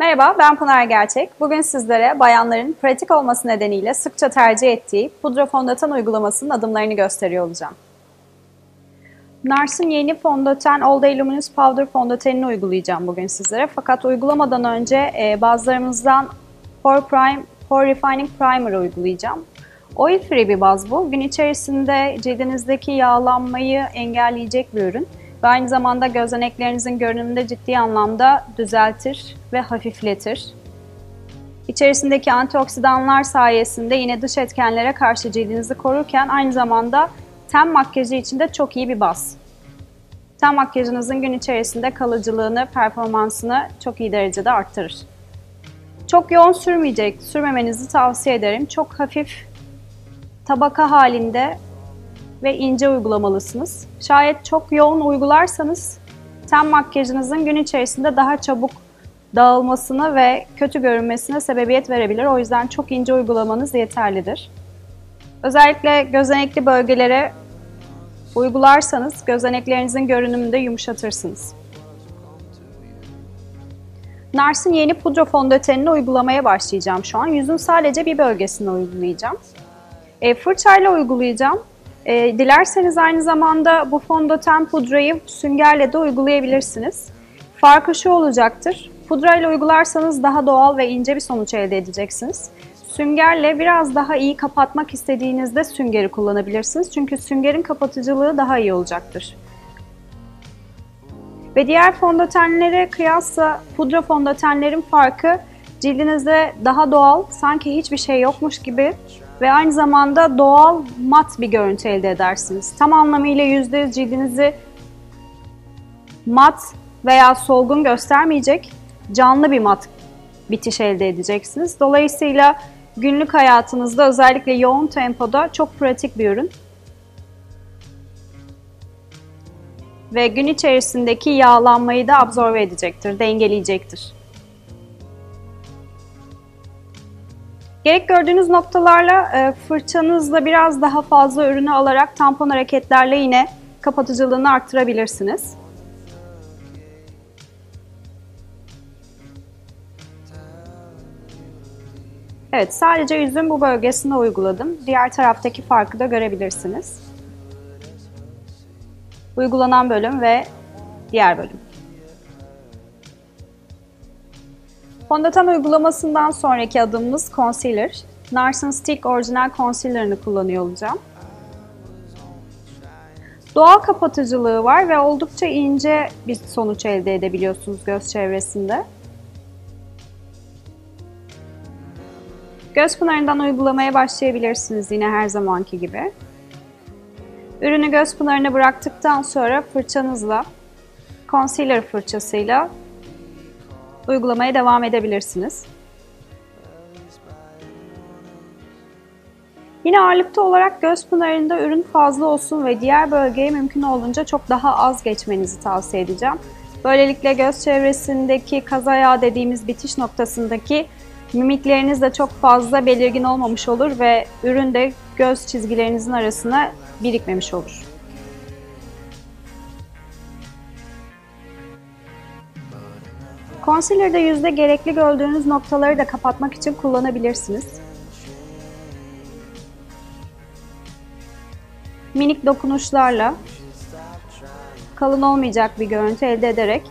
Merhaba, ben Pınar Gerçek. Bugün sizlere bayanların pratik olması nedeniyle sıkça tercih ettiği pudra fondöten uygulamasının adımlarını gösteriyor olacağım. Nars'ın yeni fondöten All Day Luminous Powder fondötenini uygulayacağım bugün sizlere. Fakat uygulamadan önce e, bazılarımızdan Pore, Prime, Pore Refining Primer uygulayacağım. Oil free bir baz bu. Gün içerisinde cildinizdeki yağlanmayı engelleyecek bir ürün ve aynı zamanda gözeneklerinizin görünümünde ciddi anlamda düzeltir ve hafifletir. İçerisindeki antioksidanlar sayesinde yine dış etkenlere karşı cildinizi korurken aynı zamanda ten makyajı için de çok iyi bir baz. Ten makyajınızın gün içerisinde kalıcılığını, performansını çok iyi derecede arttırır. Çok yoğun sürmeyecek, sürmemenizi tavsiye ederim. Çok hafif tabaka halinde ve ince uygulamalısınız. Şayet çok yoğun uygularsanız ten makyajınızın gün içerisinde daha çabuk dağılmasına ve kötü görünmesine sebebiyet verebilir. O yüzden çok ince uygulamanız yeterlidir. Özellikle gözenekli bölgelere uygularsanız gözeneklerinizin görünümünü de yumuşatırsınız. Nars'ın yeni pudra fondötenini uygulamaya başlayacağım şu an. Yüzün sadece bir bölgesine uygulayacağım. E, fırçayla uygulayacağım. E, dilerseniz aynı zamanda bu fondöten pudrayı süngerle de uygulayabilirsiniz. Farkı şu olacaktır. Pudrayla uygularsanız daha doğal ve ince bir sonuç elde edeceksiniz. Süngerle biraz daha iyi kapatmak istediğinizde süngeri kullanabilirsiniz. Çünkü süngerin kapatıcılığı daha iyi olacaktır. Ve diğer fondötenlere kıyasla pudra fondötenlerin farkı cildinizde daha doğal, sanki hiçbir şey yokmuş gibi ve aynı zamanda doğal mat bir görüntü elde edersiniz. Tam anlamıyla %100 cildinizi mat veya solgun göstermeyecek canlı bir mat bitiş elde edeceksiniz. Dolayısıyla günlük hayatınızda özellikle yoğun tempoda çok pratik bir ürün. Ve gün içerisindeki yağlanmayı da absorbe edecektir, dengeleyecektir. Gerek gördüğünüz noktalarla e, fırçanızla biraz daha fazla ürünü alarak tampon hareketlerle yine kapatıcılığını arttırabilirsiniz. Evet, sadece yüzün bu bölgesine uyguladım. Diğer taraftaki farkı da görebilirsiniz. Uygulanan bölüm ve diğer bölüm. Fondöten uygulamasından sonraki adımımız concealer. Nars'ın Stick orijinal concealer'ını kullanıyor olacağım. Doğal kapatıcılığı var ve oldukça ince bir sonuç elde edebiliyorsunuz göz çevresinde. Göz pınarından uygulamaya başlayabilirsiniz yine her zamanki gibi. Ürünü göz pınarına bıraktıktan sonra fırçanızla, concealer fırçasıyla uygulamaya devam edebilirsiniz. Yine ağırlıkta olarak göz pınarında ürün fazla olsun ve diğer bölgeye mümkün olduğunca çok daha az geçmenizi tavsiye edeceğim. Böylelikle göz çevresindeki kaza yağ dediğimiz bitiş noktasındaki mimikleriniz de çok fazla belirgin olmamış olur ve ürün de göz çizgilerinizin arasına birikmemiş olur. Concealer'da yüzde gerekli gördüğünüz noktaları da kapatmak için kullanabilirsiniz. Minik dokunuşlarla kalın olmayacak bir görüntü elde ederek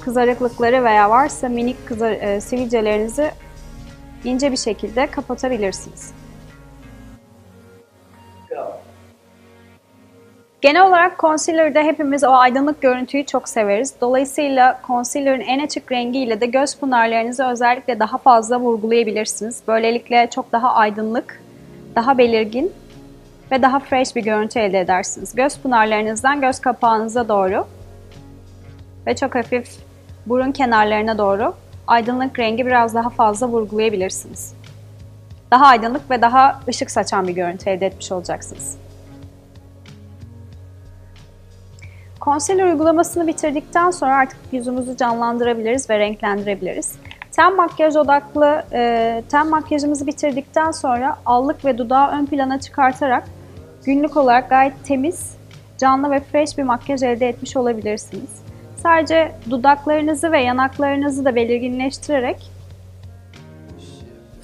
kızarıklıkları veya varsa minik kızar, e, sivilcelerinizi ince bir şekilde kapatabilirsiniz. Genel olarak concealer'da hepimiz o aydınlık görüntüyü çok severiz. Dolayısıyla concealer'ın en açık rengiyle de göz pınarlarınızı özellikle daha fazla vurgulayabilirsiniz. Böylelikle çok daha aydınlık, daha belirgin ve daha fresh bir görüntü elde edersiniz. Göz pınarlarınızdan göz kapağınıza doğru ve çok hafif burun kenarlarına doğru aydınlık rengi biraz daha fazla vurgulayabilirsiniz. Daha aydınlık ve daha ışık saçan bir görüntü elde etmiş olacaksınız. Concealer uygulamasını bitirdikten sonra artık yüzümüzü canlandırabiliriz ve renklendirebiliriz. Ten makyaj odaklı e, ten makyajımızı bitirdikten sonra allık ve dudağı ön plana çıkartarak günlük olarak gayet temiz, canlı ve fresh bir makyaj elde etmiş olabilirsiniz. Sadece dudaklarınızı ve yanaklarınızı da belirginleştirerek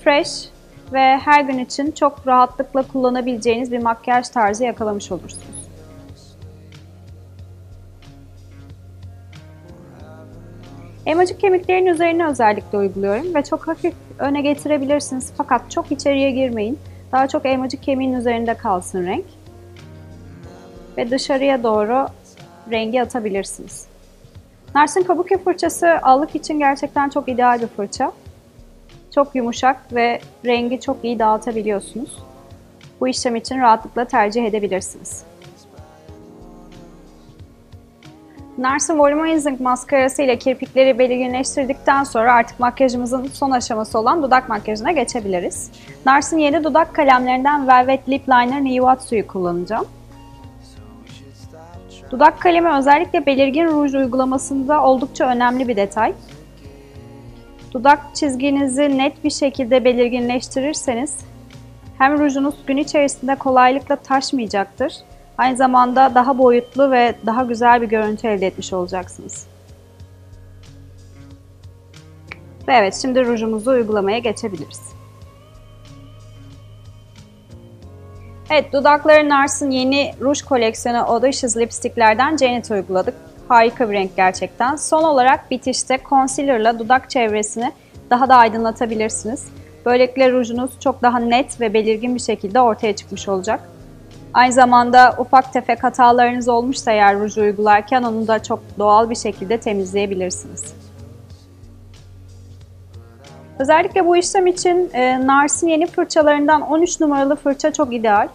fresh ve her gün için çok rahatlıkla kullanabileceğiniz bir makyaj tarzı yakalamış olursunuz. Elmacık kemiklerin üzerine özellikle uyguluyorum ve çok hafif öne getirebilirsiniz fakat çok içeriye girmeyin. Daha çok elmacık kemiğin üzerinde kalsın renk. Ve dışarıya doğru rengi atabilirsiniz. Narsin Kabuki fırçası allık için gerçekten çok ideal bir fırça. Çok yumuşak ve rengi çok iyi dağıtabiliyorsunuz. Bu işlem için rahatlıkla tercih edebilirsiniz. Narsin Volumizing maskarası ile kirpikleri belirginleştirdikten sonra artık makyajımızın son aşaması olan dudak makyajına geçebiliriz. Narsin yeni dudak kalemlerinden Velvet Lip Liner Niiwatsu'yu kullanacağım. Dudak kalemi özellikle belirgin ruj uygulamasında oldukça önemli bir detay. Dudak çizginizi net bir şekilde belirginleştirirseniz hem rujunuz gün içerisinde kolaylıkla taşmayacaktır. Aynı zamanda daha boyutlu ve daha güzel bir görüntü elde etmiş olacaksınız. Ve evet şimdi rujumuzu uygulamaya geçebiliriz. Evet, dudakların Nars'ın yeni ruj koleksiyonu Audacious lipsticklerden Janet uyguladık. Harika bir renk gerçekten. Son olarak bitişte concealerla dudak çevresini daha da aydınlatabilirsiniz. Böylelikle rujunuz çok daha net ve belirgin bir şekilde ortaya çıkmış olacak. Aynı zamanda ufak tefek hatalarınız olmuşsa eğer ruju uygularken onu da çok doğal bir şekilde temizleyebilirsiniz. Özellikle bu işlem için e, Nars'ın yeni fırçalarından 13 numaralı fırça çok ideal.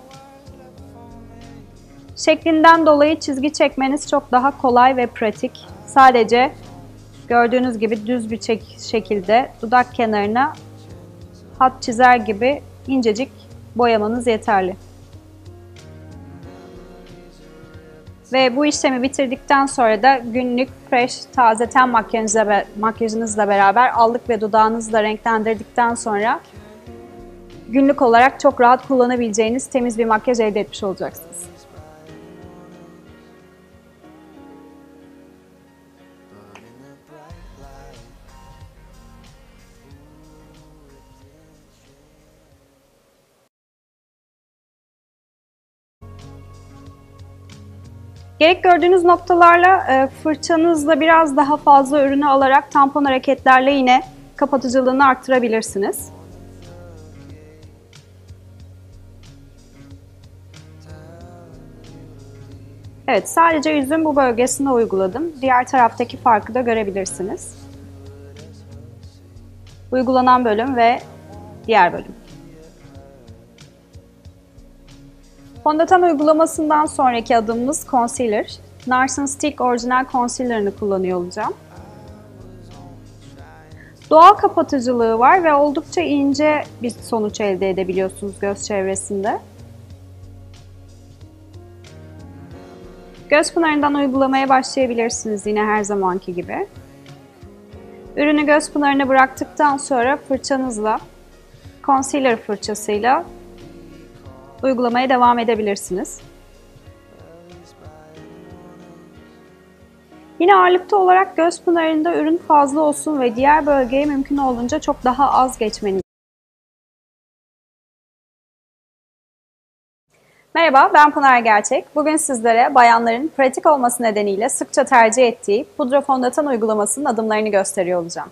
Şeklinden dolayı çizgi çekmeniz çok daha kolay ve pratik. Sadece gördüğünüz gibi düz bir şekilde dudak kenarına hat çizer gibi incecik boyamanız yeterli. Ve bu işlemi bitirdikten sonra da günlük fresh taze ten makyajınızla, makyajınızla beraber allık ve dudağınızı renklendirdikten sonra günlük olarak çok rahat kullanabileceğiniz temiz bir makyaj elde etmiş olacaksınız. Gerek gördüğünüz noktalarla e, fırçanızla biraz daha fazla ürünü alarak tampon hareketlerle yine kapatıcılığını arttırabilirsiniz. Evet, sadece yüzün bu bölgesine uyguladım. Diğer taraftaki farkı da görebilirsiniz. Uygulanan bölüm ve diğer bölüm. Fondöten uygulamasından sonraki adımımız concealer. Nars'ın Stick orijinal concealer'ını kullanıyor olacağım. Doğal kapatıcılığı var ve oldukça ince bir sonuç elde edebiliyorsunuz göz çevresinde. Göz pınarından uygulamaya başlayabilirsiniz yine her zamanki gibi. Ürünü göz pınarına bıraktıktan sonra fırçanızla, concealer fırçasıyla uygulamaya devam edebilirsiniz. Yine ağırlıkta olarak göz pınarında ürün fazla olsun ve diğer bölgeye mümkün olduğunca çok daha az geçmeniz. Merhaba, ben Pınar Gerçek. Bugün sizlere bayanların pratik olması nedeniyle sıkça tercih ettiği pudra fondöten uygulamasının adımlarını gösteriyor olacağım.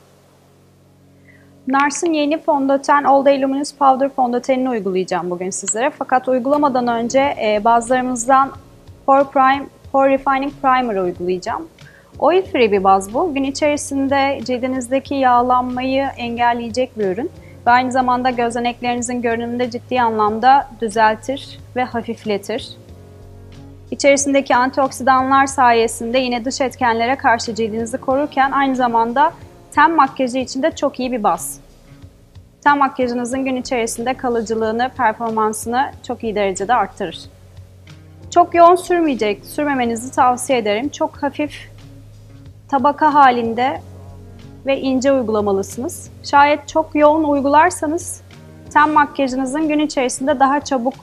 Nars'ın yeni fondöten All Day Luminous Powder fondötenini uygulayacağım bugün sizlere. Fakat uygulamadan önce e, bazılarımızdan Pore Prime, Pore Refining Primer uygulayacağım. Oil free bir baz bu. Gün içerisinde cildinizdeki yağlanmayı engelleyecek bir ürün. Ve aynı zamanda gözeneklerinizin görünümünde ciddi anlamda düzeltir ve hafifletir. İçerisindeki antioksidanlar sayesinde yine dış etkenlere karşı cildinizi korurken aynı zamanda ten makyajı için de çok iyi bir baz. Ten makyajınızın gün içerisinde kalıcılığını, performansını çok iyi derecede arttırır. Çok yoğun sürmeyecek, sürmemenizi tavsiye ederim. Çok hafif tabaka halinde ve ince uygulamalısınız. Şayet çok yoğun uygularsanız ten makyajınızın gün içerisinde daha çabuk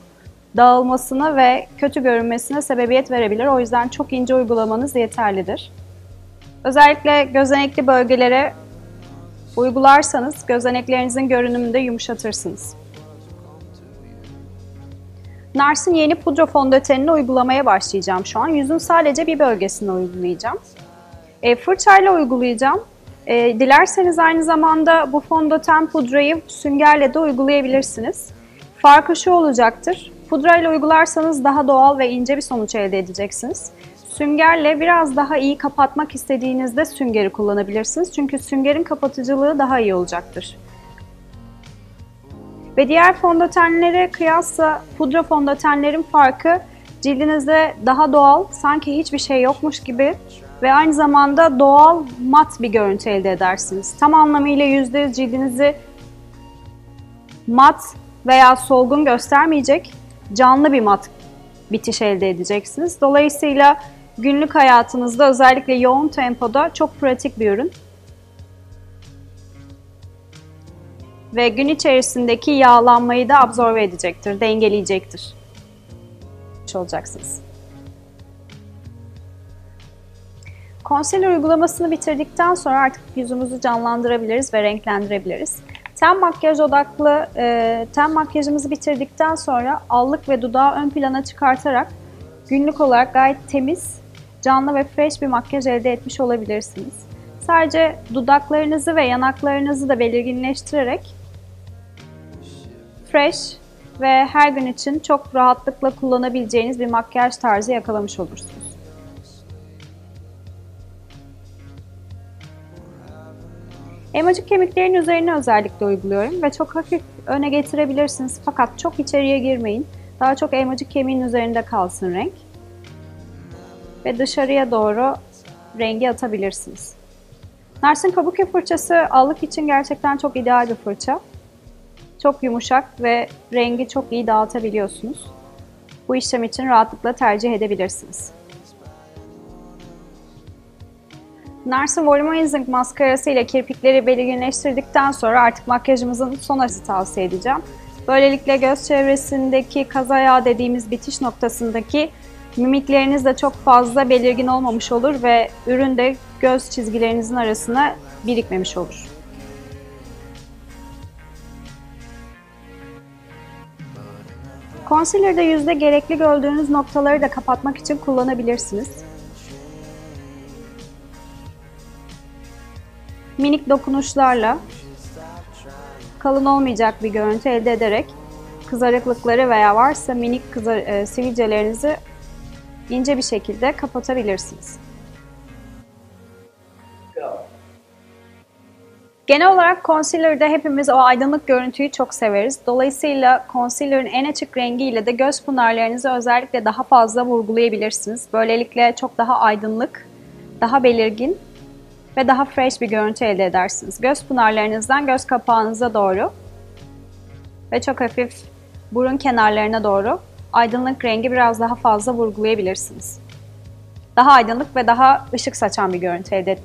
dağılmasına ve kötü görünmesine sebebiyet verebilir. O yüzden çok ince uygulamanız yeterlidir. Özellikle gözenekli bölgelere uygularsanız gözeneklerinizin görünümünü de yumuşatırsınız. Nars'ın yeni pudra fondötenini uygulamaya başlayacağım şu an. Yüzün sadece bir bölgesine uygulayacağım. E, fırçayla uygulayacağım. E, dilerseniz aynı zamanda bu fondöten pudrayı süngerle de uygulayabilirsiniz. Farkı şu olacaktır. Pudrayla uygularsanız daha doğal ve ince bir sonuç elde edeceksiniz. Süngerle biraz daha iyi kapatmak istediğinizde süngeri kullanabilirsiniz. Çünkü süngerin kapatıcılığı daha iyi olacaktır. Ve diğer fondötenlere kıyasla pudra fondötenlerin farkı cildinizde daha doğal, sanki hiçbir şey yokmuş gibi ve aynı zamanda doğal mat bir görüntü elde edersiniz. Tam anlamıyla %100 cildinizi mat veya solgun göstermeyecek canlı bir mat bitiş elde edeceksiniz. Dolayısıyla günlük hayatınızda özellikle yoğun tempoda çok pratik bir ürün. Ve gün içerisindeki yağlanmayı da absorbe edecektir, dengeleyecektir. olacaksınız. Concealer uygulamasını bitirdikten sonra artık yüzümüzü canlandırabiliriz ve renklendirebiliriz. Ten makyaj odaklı e, ten makyajımızı bitirdikten sonra allık ve dudağı ön plana çıkartarak günlük olarak gayet temiz, canlı ve fresh bir makyaj elde etmiş olabilirsiniz. Sadece dudaklarınızı ve yanaklarınızı da belirginleştirerek fresh ve her gün için çok rahatlıkla kullanabileceğiniz bir makyaj tarzı yakalamış olursunuz. Elmacık kemiklerin üzerine özellikle uyguluyorum ve çok hafif öne getirebilirsiniz fakat çok içeriye girmeyin. Daha çok elmacık kemiğin üzerinde kalsın renk. Ve dışarıya doğru rengi atabilirsiniz. Nars'ın kabuki fırçası allık için gerçekten çok ideal bir fırça. Çok yumuşak ve rengi çok iyi dağıtabiliyorsunuz. Bu işlem için rahatlıkla tercih edebilirsiniz. Nars'ın Volumizing maskarası ile kirpikleri belirginleştirdikten sonra artık makyajımızın sonrası tavsiye edeceğim. Böylelikle göz çevresindeki kaza yağ dediğimiz bitiş noktasındaki mimikleriniz de çok fazla belirgin olmamış olur ve ürün de göz çizgilerinizin arasına birikmemiş olur. Concealer'da yüzde gerekli gördüğünüz noktaları da kapatmak için kullanabilirsiniz. minik dokunuşlarla kalın olmayacak bir görüntü elde ederek kızarıklıkları veya varsa minik kızar, e, sivilcelerinizi ince bir şekilde kapatabilirsiniz. Genel olarak concealer'da hepimiz o aydınlık görüntüyü çok severiz. Dolayısıyla concealer'ın en açık rengiyle de göz pınarlarınızı özellikle daha fazla vurgulayabilirsiniz. Böylelikle çok daha aydınlık, daha belirgin ve daha fresh bir görüntü elde edersiniz. Göz pınarlarınızdan göz kapağınıza doğru ve çok hafif burun kenarlarına doğru aydınlık rengi biraz daha fazla vurgulayabilirsiniz. Daha aydınlık ve daha ışık saçan bir görüntü elde etmiş